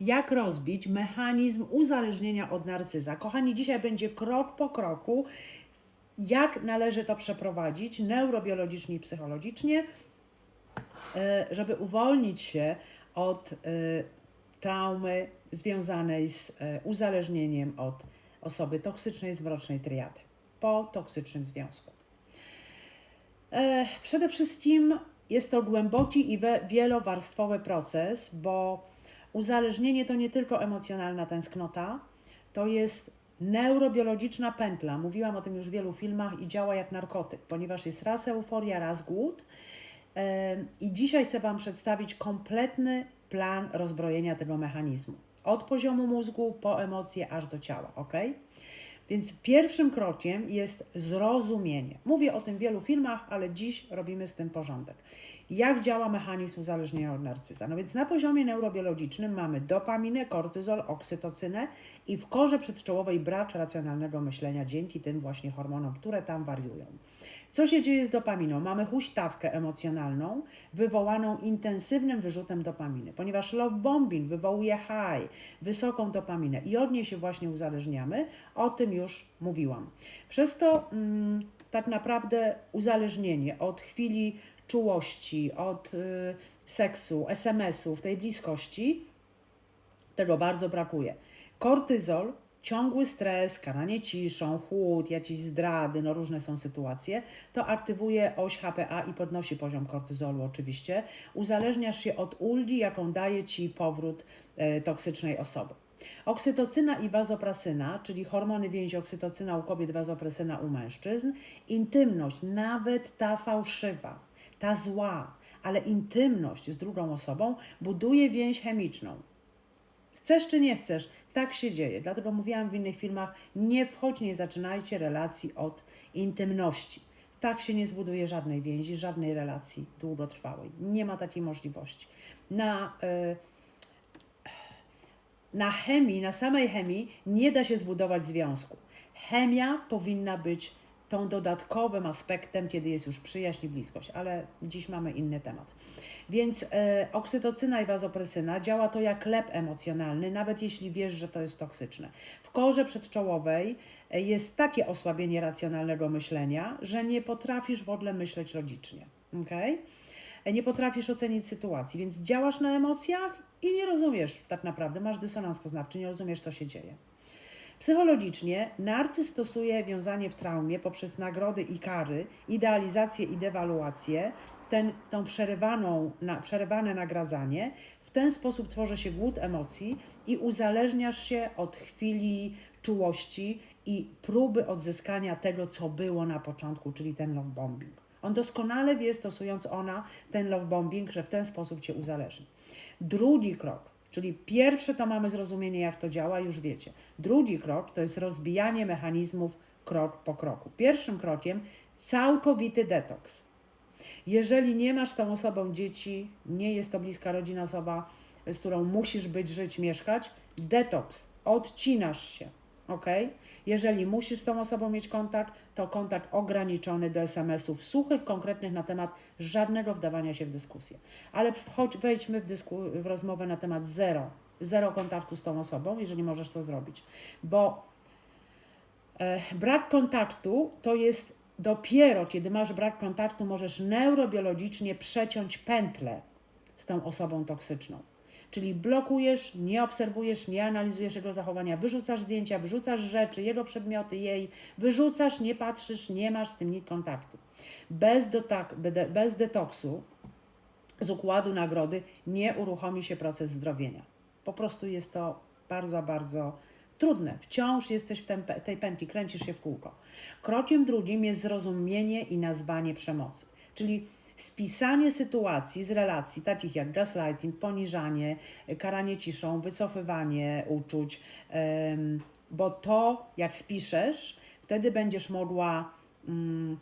jak rozbić mechanizm uzależnienia od narcyza. Kochani, dzisiaj będzie krok po kroku, jak należy to przeprowadzić neurobiologicznie i psychologicznie, e, żeby uwolnić się od e, traumy związanej z e, uzależnieniem od osoby toksycznej, zwrocznej triady po toksycznym związku. Przede wszystkim jest to głęboki i wielowarstwowy proces, bo uzależnienie to nie tylko emocjonalna tęsknota, to jest neurobiologiczna pętla. Mówiłam o tym już w wielu filmach i działa jak narkotyk, ponieważ jest raz euforia, raz głód. I dzisiaj chcę Wam przedstawić kompletny plan rozbrojenia tego mechanizmu. Od poziomu mózgu po emocje aż do ciała, ok? Więc pierwszym krokiem jest zrozumienie. Mówię o tym w wielu filmach, ale dziś robimy z tym porządek. Jak działa mechanizm uzależnienia od narcyza? No więc na poziomie neurobiologicznym mamy dopaminę, kortyzol, oksytocynę i w korze przedczołowej brak racjonalnego myślenia dzięki tym właśnie hormonom, które tam wariują. Co się dzieje z dopaminą? Mamy huśtawkę emocjonalną wywołaną intensywnym wyrzutem dopaminy, ponieważ love bombing wywołuje high, wysoką dopaminę i od niej się właśnie uzależniamy. O tym już mówiłam. Przez to mm, tak naprawdę uzależnienie od chwili czułości, od y, seksu, SMS-ów, tej bliskości, tego bardzo brakuje. Kortyzol, ciągły stres, karanie ciszą, chłód, jakieś zdrady, no różne są sytuacje, to aktywuje oś HPA i podnosi poziom kortyzolu oczywiście. Uzależniasz się od ulgi, jaką daje Ci powrót e, toksycznej osoby. Oksytocyna i wazopresyna, czyli hormony więzi oksytocyna u kobiet, wazopresyna u mężczyzn, intymność, nawet ta fałszywa, ta zła, ale intymność z drugą osobą buduje więź chemiczną. Chcesz czy nie chcesz, tak się dzieje. Dlatego mówiłam w innych filmach, nie wchodź, nie zaczynajcie relacji od intymności. Tak się nie zbuduje żadnej więzi, żadnej relacji długotrwałej. Nie ma takiej możliwości. Na, y, na chemii, na samej chemii nie da się zbudować związku. Chemia powinna być tą dodatkowym aspektem, kiedy jest już przyjaźń i bliskość, ale dziś mamy inny temat. Więc e, oksytocyna i wazopresyna działa to jak lep emocjonalny, nawet jeśli wiesz, że to jest toksyczne. W korze przedczołowej e, jest takie osłabienie racjonalnego myślenia, że nie potrafisz w ogóle myśleć logicznie. Okay? Nie potrafisz ocenić sytuacji, więc działasz na emocjach i nie rozumiesz tak naprawdę, masz dysonans poznawczy, nie rozumiesz, co się dzieje. Psychologicznie narcyz stosuje wiązanie w traumie poprzez nagrody i kary, idealizację i dewaluację, ten, tą przerywaną, na, przerywane nagradzanie. W ten sposób tworzy się głód emocji i uzależniasz się od chwili czułości i próby odzyskania tego, co było na początku, czyli ten love bombing. On doskonale wie, stosując ona ten love bombing, że w ten sposób cię uzależni. Drugi krok, czyli pierwsze to mamy zrozumienie, jak to działa, już wiecie. Drugi krok to jest rozbijanie mechanizmów krok po kroku. Pierwszym krokiem całkowity detoks. Jeżeli nie masz z tą osobą dzieci, nie jest to bliska rodzina osoba, z którą musisz być, żyć, mieszkać, detoks, odcinasz się, ok? Jeżeli musisz z tą osobą mieć kontakt, to kontakt ograniczony do SMS-ów suchych, konkretnych na temat żadnego wdawania się w dyskusję. Ale wchodź, wejdźmy w, dysku, w rozmowę na temat zero, zero kontaktu z tą osobą, jeżeli możesz to zrobić, bo e, brak kontaktu to jest dopiero, kiedy masz brak kontaktu, możesz neurobiologicznie przeciąć pętlę z tą osobą toksyczną. Czyli blokujesz, nie obserwujesz, nie analizujesz jego zachowania, wyrzucasz zdjęcia, wyrzucasz rzeczy, jego przedmioty, jej, wyrzucasz, nie patrzysz, nie masz z tym nic kontaktu. Bez, dotak, bez detoksu z układu nagrody nie uruchomi się proces zdrowienia. Po prostu jest to bardzo, bardzo trudne. Wciąż jesteś w tej pętli, kręcisz się w kółko. Krokiem drugim jest zrozumienie i nazwanie przemocy, czyli spisanie sytuacji z relacji, takich jak gaslighting, poniżanie, karanie ciszą, wycofywanie uczuć, bo to, jak spiszesz, wtedy będziesz mogła mm,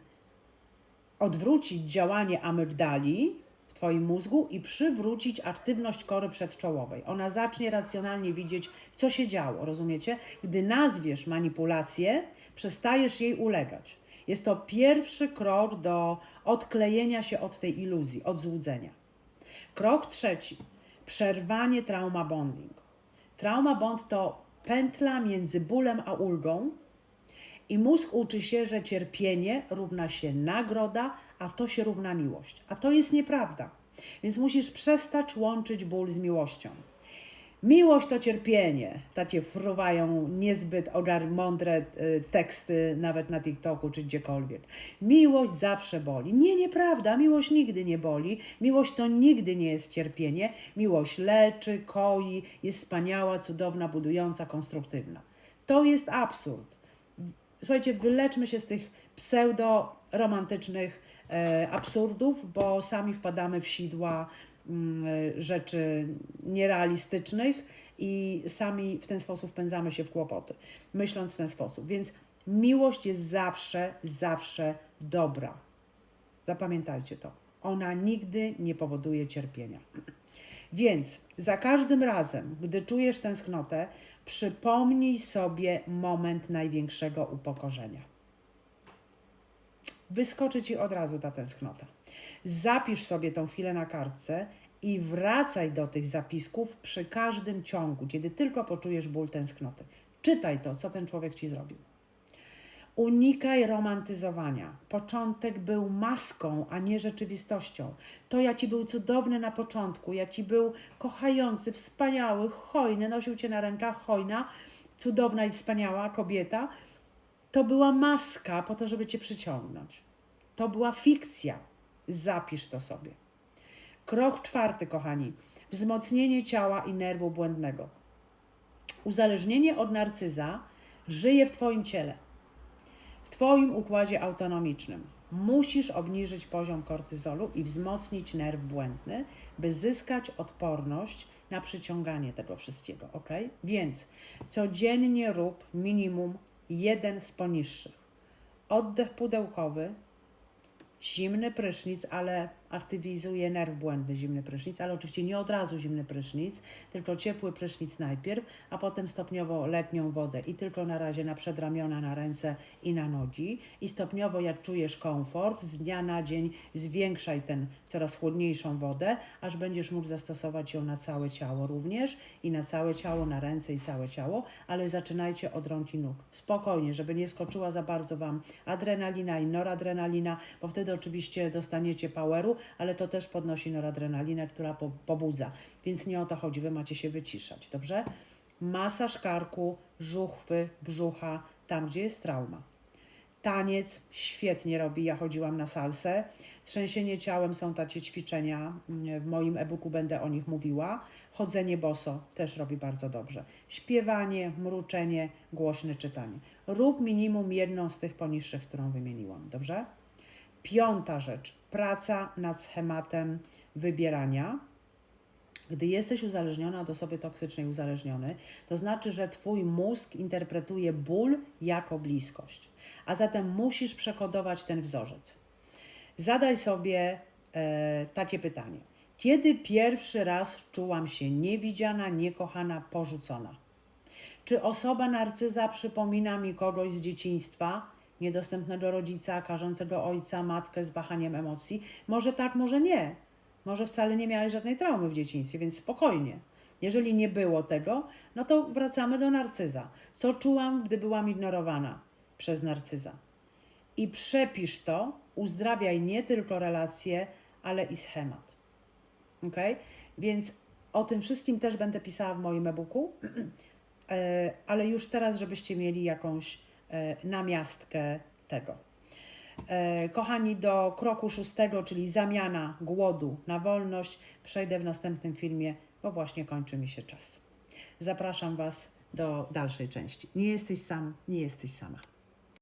odwrócić działanie amygdali w Twoim mózgu i przywrócić aktywność kory przedczołowej. Ona zacznie racjonalnie widzieć, co się działo, rozumiecie? Gdy nazwiesz manipulację, przestajesz jej ulegać. Jest to pierwszy krok do odklejenia się od tej iluzji, od złudzenia. Krok trzeci. Przerwanie trauma bonding. Trauma bond to pętla między bólem a ulgą, i mózg uczy się, że cierpienie równa się nagroda, a to się równa miłość. A to jest nieprawda. Więc musisz przestać łączyć ból z miłością. Miłość to cierpienie. Tacie fruwają niezbyt ogar mądre y, teksty, nawet na TikToku czy gdziekolwiek. Miłość zawsze boli. Nie, nieprawda. Miłość nigdy nie boli. Miłość to nigdy nie jest cierpienie. Miłość leczy, koi, jest wspaniała, cudowna, budująca, konstruktywna. To jest absurd. Słuchajcie, wyleczmy się z tych pseudo-romantycznych e, absurdów, bo sami wpadamy w sidła e, rzeczy nierealistycznych i sami w ten sposób wpędzamy się w kłopoty, myśląc w ten sposób. Więc miłość jest zawsze, zawsze dobra. Zapamiętajcie to. Ona nigdy nie powoduje cierpienia. Więc za każdym razem, gdy czujesz tęsknotę, przypomnij sobie moment największego upokorzenia. Wyskoczy ci od razu ta tęsknota. Zapisz sobie tą chwilę na kartce i wracaj do tych zapisków przy każdym ciągu, kiedy tylko poczujesz ból tęsknoty. Czytaj to, co ten człowiek ci zrobił. Unikaj romantyzowania. Początek był maską, a nie rzeczywistością. To ja ci był cudowny na początku, ja ci był kochający, wspaniały, hojny, nosił cię na rękach, hojna, cudowna i wspaniała kobieta. To była maska po to, żeby cię przyciągnąć. To była fikcja. Zapisz to sobie. Krok czwarty, kochani. Wzmocnienie ciała i nerwu błędnego. Uzależnienie od narcyza żyje w Twoim ciele. Twoim układzie autonomicznym. Musisz obniżyć poziom kortyzolu i wzmocnić nerw błędny, by zyskać odporność na przyciąganie tego wszystkiego, ok? Więc codziennie rób minimum jeden z poniższych. Oddech pudełkowy, zimny prysznic, ale aktywizuje nerw błędny zimny prysznic, ale oczywiście nie od razu zimny prysznic, tylko ciepły prysznic najpierw, a potem stopniowo letnią wodę i tylko na razie na przedramiona, na ręce i na nogi i stopniowo jak czujesz komfort, z dnia na dzień zwiększaj ten coraz chłodniejszą wodę, aż będziesz mógł zastosować ją na całe ciało również i na całe ciało, na ręce i całe ciało, ale zaczynajcie od rąk i nóg. Spokojnie, żeby nie skoczyła za bardzo Wam adrenalina i noradrenalina, bo wtedy oczywiście dostaniecie poweru, ale to też podnosi noradrenalinę, która po, pobudza. Więc nie o to chodzi, wy macie się wyciszać, dobrze? Masaż karku, żuchwy, brzucha, tam gdzie jest trauma. Taniec świetnie robi, ja chodziłam na salsę. Trzęsienie ciałem są takie ćwiczenia, w moim e-booku będę o nich mówiła. Chodzenie boso też robi bardzo dobrze. Śpiewanie, mruczenie, głośne czytanie. Rób minimum jedną z tych poniższych, którą wymieniłam, dobrze? Piąta rzecz, praca nad schematem wybierania. Gdy jesteś uzależniona od osoby toksycznej, uzależniony, to znaczy, że Twój mózg interpretuje ból jako bliskość. A zatem musisz przekodować ten wzorzec. Zadaj sobie e, takie pytanie. Kiedy pierwszy raz czułam się niewidziana, niekochana, porzucona? Czy osoba narcyza przypomina mi kogoś z dzieciństwa, niedostępnego rodzica, karzącego ojca, matkę z wahaniem emocji? Może tak, może nie. Może wcale nie miałeś żadnej traumy w dzieciństwie, więc spokojnie. Jeżeli nie było tego, no to wracamy do narcyza. Co czułam, gdy byłam ignorowana przez narcyza? I przepisz to, uzdrawiaj nie tylko relacje, ale i schemat. Ok? Więc o tym wszystkim też będę pisała w moim e-booku, E, ale już teraz, żebyście mieli jakąś e, namiastkę tego. E, Kochani, do kroku szóstego, czyli zamiana głodu na wolność, przejdę w następnym filmie, bo właśnie kończy mi się czas. Zapraszam Was do dalszej części. Nie jesteś sam, nie jesteś sama.